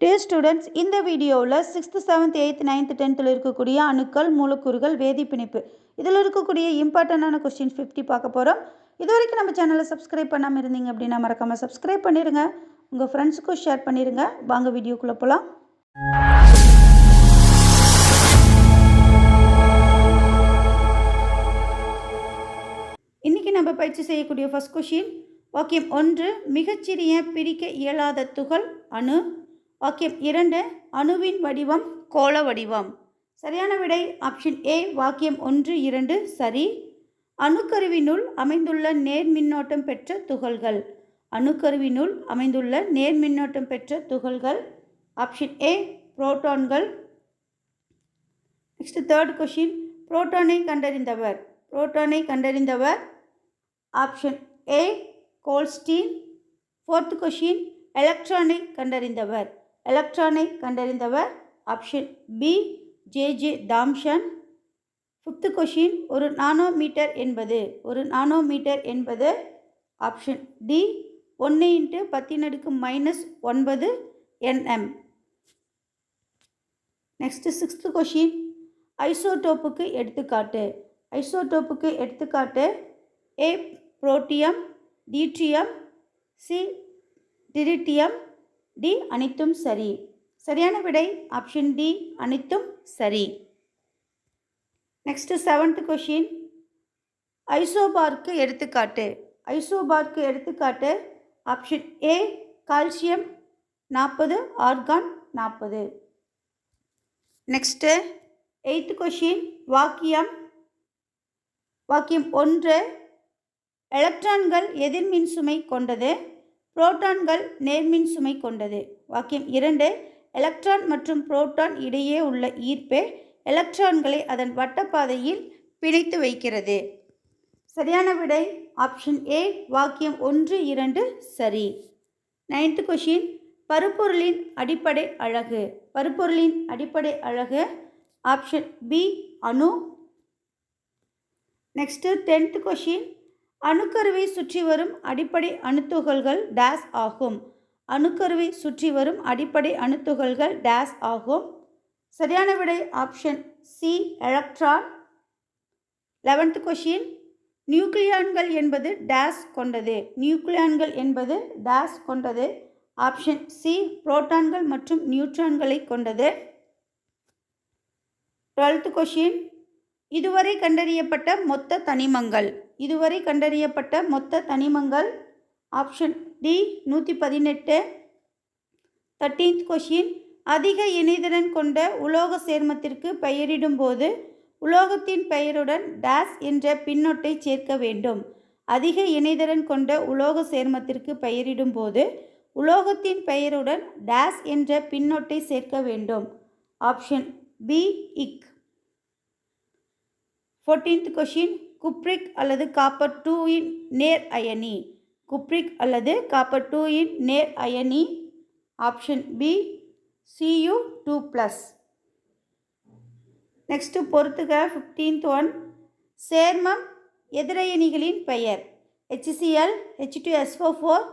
Dear students இந்த வீடியோவில் sixth seventh eighth ninth டென்த்தில் இருக்கக்கூடிய அணுக்கள் மூலக்கூறுகள் வேதிப்பிணைப்பு இதில் இருக்கக்கூடிய இம்பார்ட்டண்டான கொஸ்டின்ஸ் ஃபிஃப்டி பார்க்க போகிறோம் இது வரைக்கும் நம்ம சேனலை சப்ஸ்கிரைப் பண்ணாமல் இருந்தீங்க அப்படின்னா மறக்காமல் சப்ஸ்கிரைப் பண்ணிடுங்க உங்கள் ஃப்ரெண்ட்ஸுக்கும் ஷேர் பண்ணிடுங்க வாங்க வீடியோக்குள்ளே போகலாம் இன்றைக்கி நம்ம பயிற்சி செய்யக்கூடிய ஃபர்ஸ்ட் கொஷின் வாக்கியம் ஒன்று மிகச்சிறிய பிரிக்க இயலாத துகள் அணு. வாக்கியம் இரண்டு அணுவின் வடிவம் கோள வடிவம். சரியான விடை ஆப்ஷன் ஏ வாக்கியம் ஒன்று இரண்டு சரி. அணுக்கருவினுள் அமைந்துள்ள நேர்மின்னோட்டம் பெற்ற துகள்கள். அணுக்கருவினுள் அமைந்துள்ள நேர்மின்னோட்டம் பெற்ற துகள்கள். ஆப்ஷன் ஏ புரோட்டான்கள் நெக்ஸ்ட் தேர்ட் கொஷின் புரோட்டானை கண்டறிந்தவர். புரோட்டானை கண்டறிந்தவர். Option A Goldstein fourth question எலக்ட்ரானை கண்டறிந்தவர். எலக்ட்ரானை கண்டறிந்தவர் option B J J Thomson fifth question ஒரு நானோமீட்டர் என்பது ஒரு நானோமீட்டர் என்பது ஆப்ஷன் டி ஒன்று இன்ட்டு பத்தினடுக்கு மைனஸ் ஒன்பது என்எம் நெக்ஸ்ட்டு சிக்ஸ்த்து கொஷின் ஐசோடோப்புக்கு எடுத்துக்காட்டு. ஐசோடோப்புக்கு எடுத்துக்காட்டு A protium deuterium C tritium D அனைத்தும் சரி. சரியான விடை ஆப்ஷன் டி அனைத்தும் சரி. நெக்ஸ்ட்டு செவன்த் கொஷின் ஐசோபார்க்கு எடுத்துக்காட்டு. ஐசோபார்க்கு எடுத்துக்காட்டு. ஆப்ஷன் ஏ கால்சியம் நாற்பது ஆர்கான் நாற்பது. நெக்ஸ்ட்டு எயித்து கொஷின் வாக்கியம். வாக்கியம் ஒன்று எலக்ட்ரான்கள் எதிர்மின் சுமை கொண்டது. புரோட்டான்கள் நேர்மின் சுமை கொண்டது. வாக்கியம் இரண்டு எலக்ட்ரான் மற்றும் புரோட்டான் இடையே உள்ள ஈர்ப்பே எலக்ட்ரான்களை அதன் வட்டப்பாதையில் பிணைத்து வைக்கிறது. சரியான விடை ஆப்ஷன் ஏ வாக்கியம் ஒன்று இரண்டு சரி. நைன்த்து கொஷின் பருப்பொருளின் அடிப்படை அழகு. பருப்பொருளின் அடிப்படை அழகு ஆப்ஷன் பி அணு. நெக்ஸ்ட்டு டென்த் கொஷின் அணுக்கருவை சுற்றி வரும் அடிப்படை அணுத்துகள்கள் டேஸ் ஆகும். அணுக்கருவை சுற்றி வரும் அடிப்படை அணுத்துகள்கள் டேஸ் ஆகும். சரியான விடை option C electron eleventh question நியூக்ளியான்கள் என்பது டேஸ் கொண்டது. நியூக்ளியான்கள் என்பது டேஸ் கொண்டது. ஆப்ஷன் சி புரோட்டான்கள் மற்றும் நியூட்ரான்களை கொண்டது. டுவெல்த் கொஷின் இதுவரை கண்டறியப்பட்ட மொத்த தனிமங்கள். இதுவரை கண்டறியப்பட்ட மொத்த தனிமங்கள் ஆப்ஷன் டி நூற்றி பதினெட்டு தேர்ட்டீன்த் கொஷின் அதிக இணைதிறன் கொண்ட உலோக சேர்மத்திற்கு பெயரிடும்போது உலோகத்தின் பெயருடன் டேஸ் என்ற பின்னொட்டை சேர்க்க வேண்டும். அதிக இணைதிறன் கொண்ட உலோக சேர்மத்திற்கு பெயரிடும்போது உலோகத்தின் பெயருடன் டேஸ் என்ற பின்னொட்டை சேர்க்க வேண்டும். ஆப்ஷன் பி இக் ஃபோர்டீன்த் கொஷின் குப்ரிக் அல்லது காப்பர் டூ இன் நேர் அயனி. குப்ரிக் அல்லது காப்பர் டூ இன் நேர் அயனி. Option B C U two plus next பொறுத்துக ஃபிஃப்டீன்த் ஒன் சேர்மம் எதிரயணிகளின் பெயர். H C L H two S O four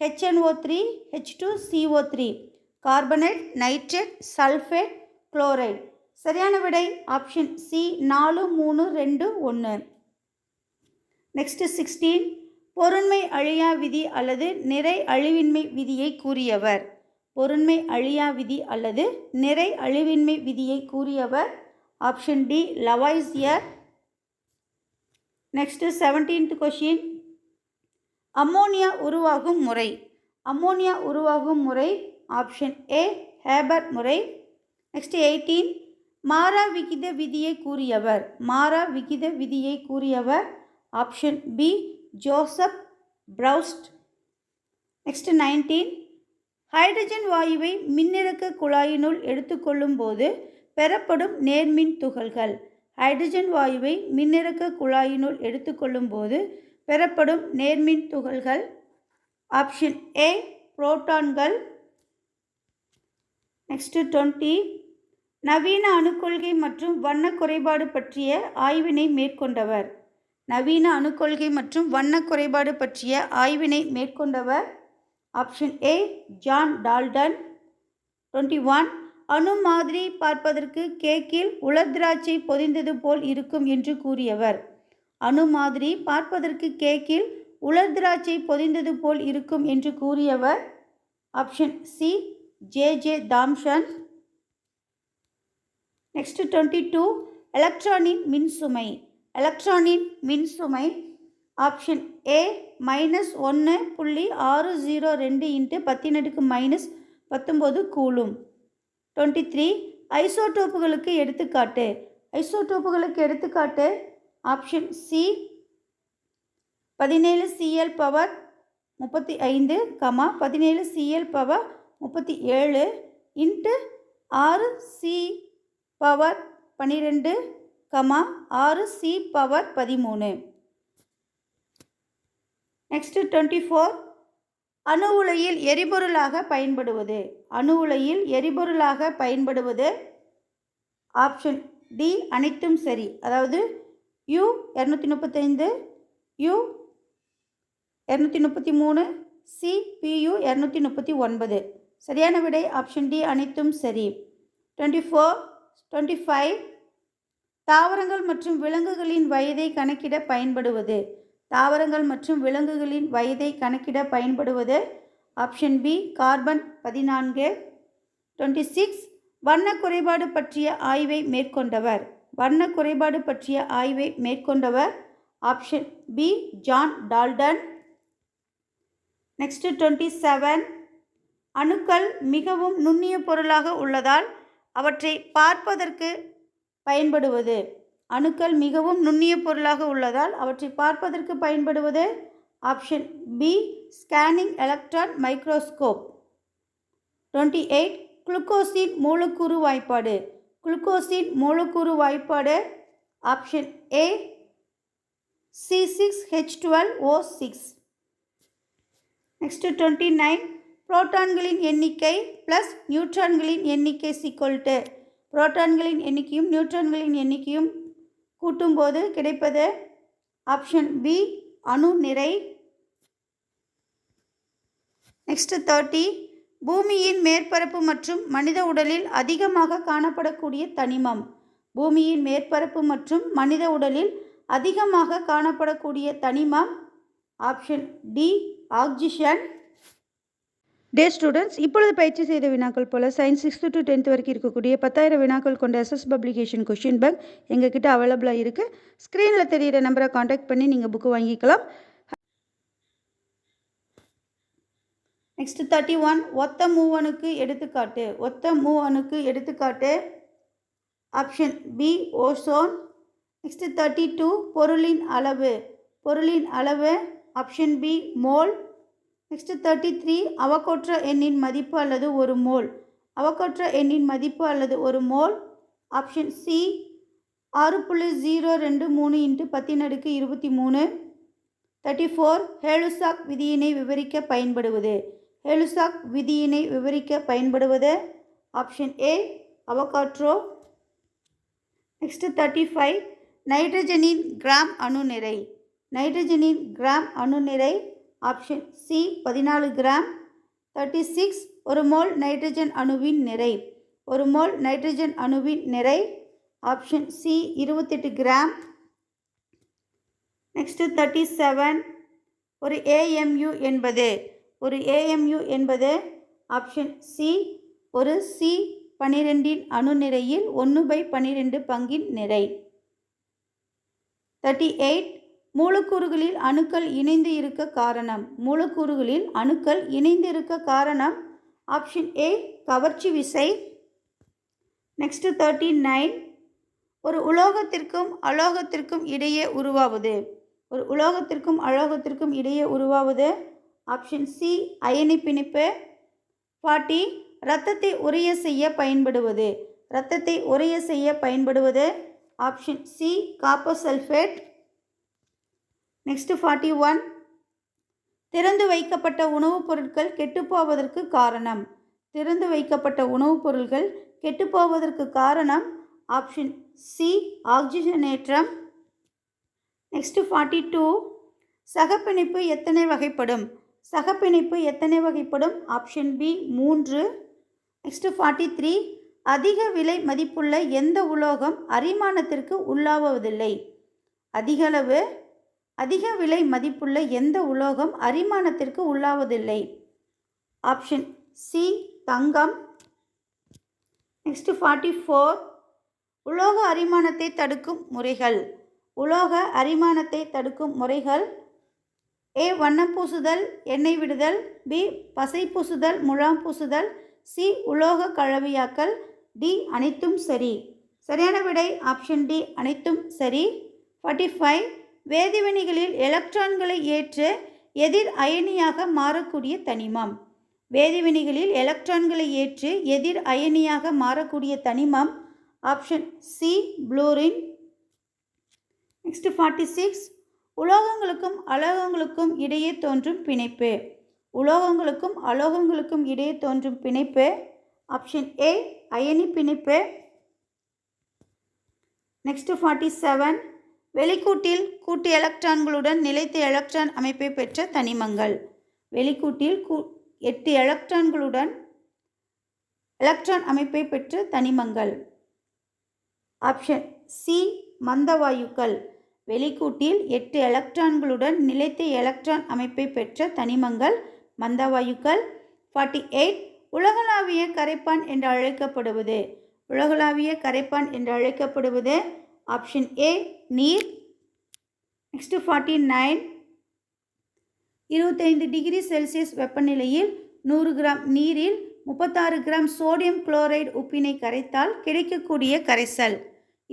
H N O three H two C O three carbonate nitrate sulphate chloride சரியான விடை option C நாலு மூணு ரெண்டு ஒன்று நெக்ஸ்ட்டு சிக்ஸ்டீன் பொருண்மை அழியா விதி அல்லது நிறை அழிவின்மை விதியை கூறியவர். பொருண்மை அழியா விதி அல்லது நிறை அழிவின்மை விதியை கூறியவர். Option D Lavoisier next seventeenth question ammonia உருவாகும் முறை. அம்மோனியா உருவாகும் முறை ஆப்ஷன் ஏ ஹேபர் முறை. நெக்ஸ்ட்டு எயிட்டீன் மாறா விகித விதியை கூறியவர். மாறா விகித விதியை கூறியவர். Option B Joseph Proust next nineteen hydrogen வாயுவை மின்னிறக்க குழாயினுள் எடுத்துக்கொள்ளும் போது பெறப்படும் நேர்மின் துகள்கள். ஹைட்ரஜன் வாயுவை மின்னிறக்க குழாயினுள் எடுத்துக்கொள்ளும் போது பெறப்படும் நேர்மின் துகள்கள். ஆப்ஷன் ஏ புரோட்டான்கள் நெக்ஸ்ட்டு டுவெண்ட்டி நவீன அணுக்கொள்கை மற்றும் வண்ண குறைபாடு பற்றிய ஆய்வினை மேற்கொண்டவர். நவீன அணுக்கொள்கை மற்றும் வண்ண குறைபாடு பற்றிய ஆய்வினை மேற்கொண்டவர். Option A John Dalton. Twenty one அணு மாதிரி பார்ப்பதற்கு கேக்கில் உலர் திராட்சை பொதிந்தது போல் இருக்கும் என்று கூறியவர். அணு மாதிரி பார்ப்பதற்கு கேக்கில் உலர் திராட்சை பொதிந்தது போல் இருக்கும் என்று கூறியவர். Option C J J Thomson. Next twenty two எலக்ட்ரானின் மின்சுமை எலக்ட்ரானின் மின்சுமை ஆப்ஷன் ஏ மைனஸ் ஒன்று புள்ளி ஆறு ஜீரோ ரெண்டு இன்ட்டு பத்தினடுக்கு மைனஸ் பத்தொம்போது கூலும். டுவெண்ட்டி த்ரீ ஐசோடோப்புகளுக்கு எடுத்துக்காட்டு. ஐசோடோப்புகளுக்கு எடுத்துக்காட்டு. ஆப்ஷன் சி பதினேழு சிஎல் பவர் முப்பத்தி ஐந்து கமா பதினேழு சிஎல் பவர் முப்பத்தி ஏழு இன்ட்டு ஆறு சி பவர் பன்னிரெண்டு கமா ஆறு சி பவர் பதிமூணு. Next twenty four. அணு உலையில் எரிபொருளாக பயன்படுவது. அணு உலையில் எரிபொருளாக பயன்படுவது ஆப்ஷன் டி அனைத்தும் சரி. அதாவது யூ இரநூத்தி முப்பத்தைந்து யூ இரநூத்தி முப்பத்தி மூணு சி பியு இரநூத்தி முப்பத்தி ஒன்பது. சரியான விடை ஆப்ஷன் டி அனைத்தும் சரி. Twenty four. டுவெண்ட்டி ஃபைவ் தாவரங்கள் மற்றும் விலங்குகளின் வயதை கணக்கிட பயன்படுவது. தாவரங்கள் மற்றும் விலங்குகளின் வயதை கணக்கிட பயன்படுவது. ஆப்ஷன் பி கார்பன் பதினான்கு. டுவெண்ட்டி சிக்ஸ் வண்ண குறைபாடு பற்றிய ஆய்வை மேற்கொண்டவர். வண்ண குறைபாடு பற்றிய ஆய்வை மேற்கொண்டவர். Option B John Dalton next twenty seven அணுக்கள் மிகவும் நுண்ணிய பொருளாக உள்ளதால் அவற்றை பார்ப்பதற்கு பயன்படுவது. அணுக்கள் மிகவும் நுண்ணிய பொருளாக உள்ளதால் அவற்றை பார்ப்பதற்கு பயன்படுவது option B scanning electron microscope. Twenty eight குளுக்கோஸின் மூலக்கூறு வாய்ப்பாடு. குளுக்கோஸின் மூலக்கூறு வாய்ப்பாடு option A C six H twelve O six next twenty nine புரோட்டான்களின் எண்ணிக்கை ப்ளஸ் நியூட்ரான்களின் எண்ணிக்கை சிக்கொல்ட்டு புரோட்டான்களின் எண்ணிக்கையும் நியூட்ரான்களின் எண்ணிக்கையும் கூட்டும்போது கிடைப்பது ஆப்ஷன் பி அணு நிறை. நெக்ஸ்ட்டு தேர்ட்டி பூமியின் மேற்பரப்பு மற்றும் மனித உடலில் அதிகமாக காணப்படக்கூடிய தனிமம். பூமியின் மேற்பரப்பு மற்றும் மனித உடலில் அதிகமாக காணப்படக்கூடிய தனிமம் ஆப்ஷன் டி ஆக்சிஜன் டே ஸ்டூடெண்ட்ஸ் இப்பொழுது பயிற்சி செய்த வினாக்கள் போல் சயின்ஸ் சிக்ஸ்த்து டு டென்த் வரைக்கும் இருக்கக்கூடிய பத்தாயிரம் வினாக்கள் கொண்ட எஸ்எஸ் பப்ளிகேஷன் கொஷின் பேங்க் எங்ககிட்ட அவைலபிளாக இருக்குது ஸ்க்ரீனில் தெரிகிற நம்பரை காண்டாக்ட் பண்ணி நீங்கள் புக்கு வாங்கிக்கலாம். நெக்ஸ்ட் தேர்ட்டி ஒன் ஒத்த மூவனுக்கு எடுத்துக்காட்டு. ஒத்த மூவனுக்கு எடுத்துக்காட்டு. Option B ozone next thirty two பொருளின் அளவு. பொருளின் அளவு option B mole next thirty three Avogadro எண்ணின் மதிப்பு அல்லது ஒரு மோல். அவக்கொற்ற எண்ணின் மதிப்பு அல்லது ஒரு மோல். ஆப்ஷன் சி ஆறு புள்ளி ஜீரோ ரெண்டு மூணு இன்ட்டு பத்தின் அடுக்கு இருபத்தி மூணு. தேர்ட்டி ஃபோர் ஹேலுசாக் விதியினை விவரிக்க பயன்படுவது. ஹேலுசாக் விதியினை விவரிக்க பயன்படுவது. Option A Avogadro next thirty five நைட்ரஜனின் gram அணு நிறை. நைட்ரஜனின் கிராம் அணு நிறை ஆப்ஷன் சி பதினாலு கிராம். தேர்ட்டி சிக்ஸ் ஒரு மோல் நைட்ரஜன் அணுவின் நிறை. ஒரு மோல் நைட்ரஜன் அணுவின் நிறை. ஆப்ஷன் சி இருபத்தெட்டு கிராம். நெக்ஸ்ட்டு தேர்ட்டி செவன் ஒரு ஏஎம்யு என்பது. ஒரு ஏஎம்யு என்பது ஆப்ஷன் சி ஒரு சி பன்னிரெண்டின் அணு நிறையில் ஒன்று பை பன்னிரெண்டு பங்கின் நிறை. தேர்ட்டி எயிட் மூலக்கூறுகளில் அணுக்கள் இணைந்து இருக்க காரணம். மூலக்கூறுகளில் அணுக்கள் இணைந்து இருக்க காரணம். ஆப்ஷன் ஏ கவர்ச்சி விசை. நெக்ஸ்ட்டு தேர்ட்டி நைன் ஒரு உலோகத்திற்கும் அலோகத்திற்கும் இடையே உருவாவது. ஒரு உலோகத்திற்கும் அலோகத்திற்கும் இடையே உருவாவது. ஆப்ஷன் சி அயனி பிணைப்பு. ஃபார்ட்டி இரத்தத்தை உரைய செய்ய பயன்படுவது. இரத்தத்தை உரைய செய்ய பயன்படுவது. Option C copper sulphate next forty one திறந்து வைக்கப்பட்ட உணவுப் பொருட்கள் கெட்டுப்போவதற்கு காரணம். திறந்து வைக்கப்பட்ட உணவுப் பொருட்கள் கெட்டுப்போவதற்கு காரணம். ஆப்ஷன் சி ஆக்சிஜனேற்றம் நெக்ஸ்ட்டு ஃபார்ட்டி டூ சகப்பிணைப்பு எத்தனை வகைப்படும்? சகப்பிணைப்பு எத்தனை வகைப்படும்? ஆப்ஷன் பி மூன்று. நெக்ஸ்ட்டு ஃபார்ட்டி த்ரீ அதிக விலை மதிப்புள்ள எந்த உலோகம் அரிமானத்திற்கு உள்ளாவதில்லை? அதிகளவு அதிக விலை மதிப்புள்ள எந்த உலோகம் அரிமானத்திற்கு உள்ளாவதில்லை? ஆப்ஷன் சி தங்கம். நெக்ஸ்ட் ஃபார்ட்டி ஃபோர் உலோக அரிமானத்தை தடுக்கும் முறைகள். உலோக அரிமானத்தை தடுக்கும் முறைகள். ஏ வண்ணம் பூசுதல் எண்ணெய் விடுதல். பி பசை பூசுதல் முழாம் பூசுதல். சி உலோக கலவையாக்கல். டி அனைத்தும் சரி. சரியான விடை ஆப்ஷன் டி அனைத்தும் சரி. ஃபார்ட்டி ஃபைவ் வேதிவினைகளில் எலக்ட்ரான்களை ஏற்று எதிர் அயனியாக மாறக்கூடிய தனிமம். வேதிவினைகளில் எலக்ட்ரான்களை ஏற்று எதிர் அயனியாக மாறக்கூடிய தனிமம். Option C fluorine next forty six உலோகங்களுக்கும் அலோகங்களுக்கும் இடையே தோன்றும் பிணைப்பு. உலோகங்களுக்கும் அலோகங்களுக்கும் இடையே தோன்றும் பிணைப்பு. ஆப்ஷன் ஏ அயனி பிணைப்பு. நெக்ஸ்ட் ஃபார்ட்டி செவன் வெளிக்கூட்டில் கூட்டு எலக்ட்ரான்களுடன் நிலைத்த எலக்ட்ரான் அமைப்பை பெற்ற தனிமங்கள். வெளிக்கூட்டில் கூ எட்டு எலக்ட்ரான்களுடன் எலக்ட்ரான் அமைப்பை பெற்ற தனிமங்கள். Option C மந்தவாயுக்கள். வெளிக்கூட்டில் எட்டு எலக்ட்ரான்களுடன் நிலைத்த எலக்ட்ரான் அமைப்பை பெற்ற தனிமங்கள் மந்தவாயுக்கள். ஃபார்ட்டி எயிட் உலகளாவிய கரைப்பான் என்று அழைக்கப்படுவது. உலகளாவிய கரைப்பான் என்று அழைக்கப்படுவது ஆப்ஷன் ஏ நீர். நெக்ஸ்ட்டு ஃபார்ட்டி நைன் இருபத்தைந்து டிகிரி செல்சியஸ் வெப்பநிலையில் நூறு கிராம் நீரில் முப்பத்தாறு கிராம் சோடியம் குளோரைடு உப்பினை கரைத்தால் கிடைக்கக்கூடிய கரைசல்.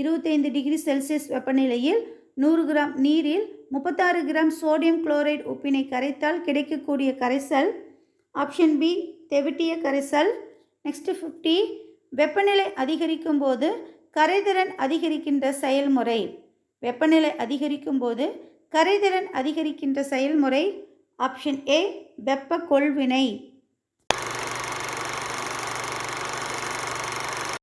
இருபத்தைந்து டிகிரி செல்சியஸ் வெப்பநிலையில் நூறு கிராம் நீரில் முப்பத்தாறு கிராம் சோடியம் குளோரைடு உப்பினை கரைத்தால் கிடைக்கக்கூடிய கரைசல். ஆப்ஷன் பி தெவிட்டிய கரைசல். நெக்ஸ்ட்டு ஃபிஃப்டி வெப்பநிலை அதிகரிக்கும் போது கரைதிறன் அதிகரிக்கின்ற செயல்முறை. வெப்பநிலை அதிகரிக்கும் போது கரைதிறன் அதிகரிக்கின்ற செயல்முறை. ஆப்ஷன் ஏ வெப்ப கொள்வினை.